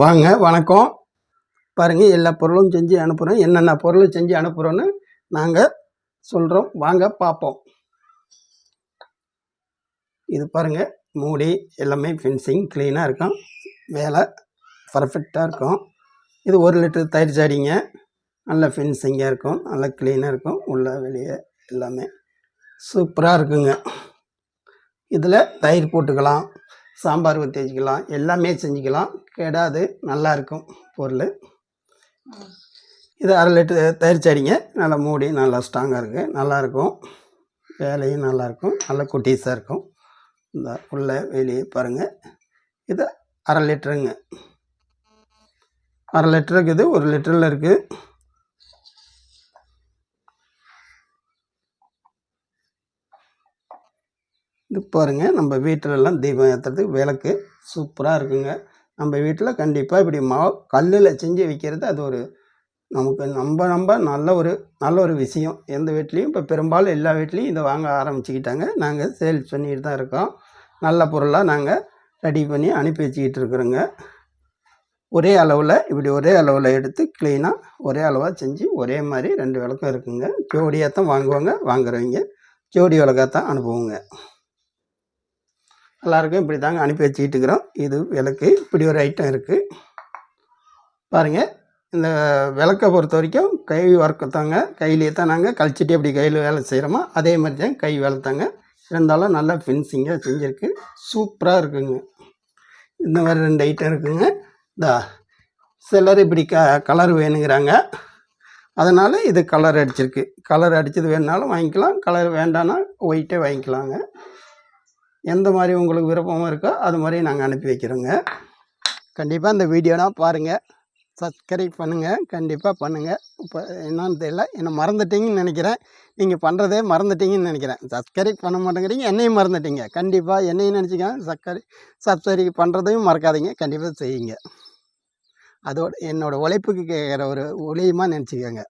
வாங்க வணக்கம். பாருங்கள் எல்லா பொருளும் செஞ்சு அனுப்புகிறோம் என்னென்ன பொருளும் செஞ்சு அனுப்புகிறோன்னு நாங்கள் சொல்கிறோம் வாங்க பார்ப்போம் இது பாருங்கள் மூடி எல்லாமே ஃபினிஷிங் க்ளீனாக இருக்கும். வேலை பர்ஃபெக்டாக இருக்கும். இது ஒரு லிட்டர் தயிர் சாடிங்க. நல்ல ஃபினிஷிங்காக இருக்கும். நல்ல க்ளீனாக இருக்கும். உள்ள வெளியே எல்லாமே சூப்பராக இருக்குங்க. இதில் தயிர் போட்டுக்கலாம். சாம்பார் ஊற்றி வச்சுக்கலாம். எல்லாமே செஞ்சுக்கலாம். கெடாது நல்லா இருக்கும் பொருள். இது அரை லிட்டர் தயாரிச்சாடிங்க நல்லா மூடி நல்லா ஸ்ட்ராங்காக இருக்குது நல்லாயிருக்கும். வேலையும் நல்லாயிருக்கும். நல்லா குட்டீஸாக இருக்கும். இந்த உள்ள வெளியே பாருங்கள் இது அரை லிட்டருங்க. அரை லிட்டருக்கு இருக்குது ஒரு லிட்டரில் இருக்குது இது பாருங்க நம்ம வீட்டிலலாம் தீபம் ஏற்றுறதுக்கு விளக்கு சூப்பராக இருக்குங்க. நம்ம வீட்டில் கண்டிப்பாக இப்படி மா கல்லில் செஞ்சு வைக்கிறது அது ஒரு நமக்கு நம்ம நம்ம நல்ல ஒரு நல்ல ஒரு விஷயம். எந்த வீட்லேயும் இப்போ பெரும்பாலும் எல்லா வீட்லேயும் இதை வாங்க ஆரம்பிச்சுக்கிட்டாங்க. நாங்கள் சேல்ஸ் பண்ணிட்டு தான் இருக்கோம். நல்ல பொருளாக நாங்கள் ரெடி பண்ணி அனுப்பி வச்சுக்கிட்டு இருக்கிறோங்க. ஒரே அளவில் இப்படி ஒரே அளவில் எடுத்து க்ளீனாக ஒரே அளவாக செஞ்சு ஒரே மாதிரி ரெண்டு விளக்கம் இருக்குங்க. ஜோடியாக தான் வாங்குவாங்க வாங்குறவங்க. ஜோடி விளக்காக தான் அனுப்புவோங்க. எல்லாருக்கும் இப்படி தாங்க அனுப்பி வச்சுக்கிட்டு இருக்கிறோம். இது விளக்கு. இப்படி ஒரு ஐட்டம் இருக்குது பாருங்கள் இந்த விளக்கை பொறுத்த வரைக்கும் கை வர்க்கத்தாங்க கையிலேயே தான் நாங்கள் கழிச்சிட்டு எப்படி கையில் வேலை செய்கிறோமோ அதே மாதிரி தான் கை வேலை தாங்க. இருந்தாலும் நல்லா ஃபினிஷிங்காக செஞ்சுருக்கு. சூப்பராக இருக்குங்க. இந்த மாதிரி ரெண்டு ஐட்டம் இருக்குங்க. இதா சிலர் இப்படி க கலர் வேணுங்கிறாங்க. அதனால் இது கலர் அடிச்சிருக்கு. கலர் அடித்தது வேணுனாலும் வாங்கிக்கலாம். கலர் வேண்டான்னா ஒயிட்டே வாங்கிக்கலாங்க. எந்த மாதிரி உங்களுக்கு விருப்பமும் இருக்கோ அது மாதிரி நாங்கள் அனுப்பி வைக்கிறோங்க. கண்டிப்பாக இந்த வீடியோனா பாருங்கள் சப்ஸ்கிரைப் பண்ணுங்கள் கண்டிப்பாக பண்ணுங்கள் இப்போ என்னன்னு தெரியல. என்னை மறந்துட்டீங்கன்னு நினைக்கிறேன். நீங்கள் பண்ணுறதே மறந்துட்டீங்கன்னு நினைக்கிறேன். சப்ஸ்கிரைப் பண்ண மாட்டேங்கிறீங்க. என்னையும் மறந்துட்டீங்க. கண்டிப்பாக என்னையும் நினச்சிக்கோங்க சப்ஸ்கிரை சப்ஸ்கிரைப் பண்ணுறதையும் மறக்காதீங்க. கண்டிப்பாக செய்யுங்க. அதோட என்னோடய உழைப்புக்கு கேட்குற ஒரு ஒளியமாக நினச்சிக்கோங்க.